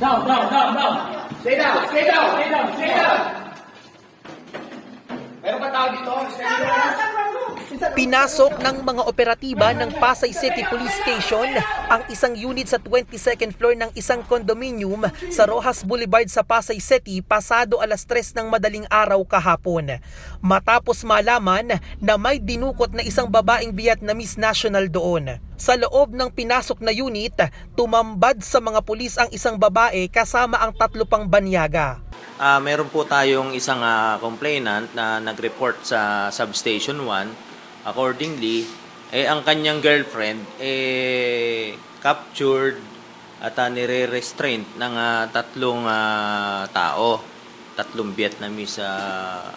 Down, down, down, down. Stay down, stay down, stay down, stay down. Meron ka tao dito? Stay down. Pinasok ng mga operatiba ng Pasay City Police Station ang isang unit sa 22nd floor ng isang condominium sa Rojas Boulevard sa Pasay City pasado alas 3 ng madaling araw kahapon. Matapos malaman na may dinukot na isang babaeng Vietnamese national doon. Sa loob ng pinasok na unit, tumambad sa mga pulis ang isang babae kasama ang tatlo pang banyaga. Ah, meron po tayong isang ah, complainant na nag-report sa substation 1. Accordingly, eh ang kanyang girlfriend eh captured at uh, nire-restraint ng ah, tatlong ah, tao, tatlong Vietnamese ah,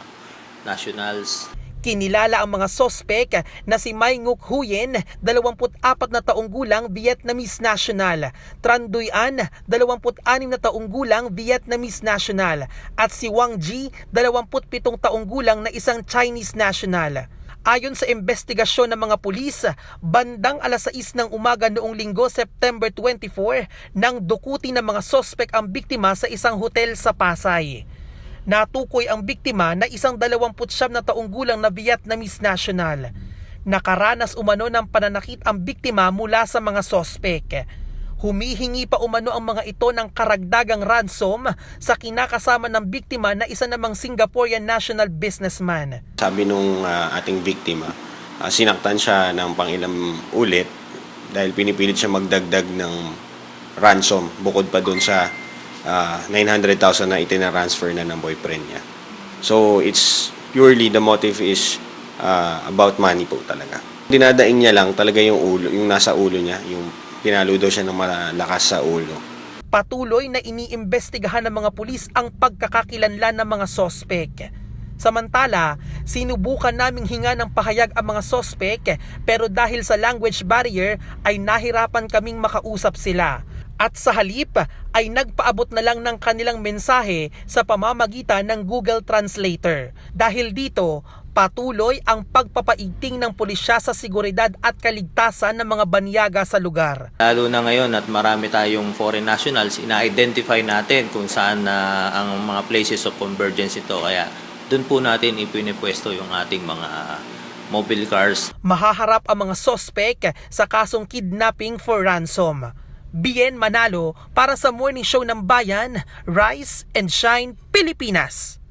nationals. Kinilala ang mga sospek na si Mai Ngoc Huyen, 24 na taong gulang Vietnamese national, Tran Duy An, 26 na taong gulang Vietnamese national, at si Wang Ji, 27 taong gulang na isang Chinese national. Ayon sa investigasyon ng mga pulis, bandang alas 6 ng umaga noong linggo September 24 nang dukuti ng mga sospek ang biktima sa isang hotel sa Pasay. Natukoy ang biktima na isang 29 na taong gulang na Vietnamese national. Nakaranas umano ng pananakit ang biktima mula sa mga sospek. Humihingi pa umano ang mga ito ng karagdagang ransom sa kinakasama ng biktima na isa namang Singaporean national businessman. Sabi nung ah, ating biktima, ah, sinaktan siya ng pangilang ulit dahil pinipilit siya magdagdag ng ransom bukod pa dun sa ah, 900,000 na itinaransfer na ng boyfriend niya. So it's purely the motive is ah, about money po talaga. Dinadaing niya lang talaga yung ulo, yung nasa ulo niya, yung pinalo daw siya ng malakas sa ulo. Patuloy na iniimbestigahan ng mga pulis ang pagkakakilanlan ng mga sospek. Samantala, sinubukan naming hinga ng pahayag ang mga sospek pero dahil sa language barrier ay nahirapan kaming makausap sila. At sa halip ay nagpaabot na lang ng kanilang mensahe sa pamamagitan ng Google Translator. Dahil dito, patuloy ang pagpapaigting ng pulisya sa seguridad at kaligtasan ng mga banyaga sa lugar. Lalo na ngayon at marami tayong foreign nationals, ina-identify natin kung saan na ang mga places of convergence ito. Kaya doon po natin ipinipwesto yung ating mga mobile cars. Mahaharap ang mga sospek sa kasong kidnapping for ransom. Bien Manalo para sa Morning Show ng Bayan, Rise and Shine, Pilipinas.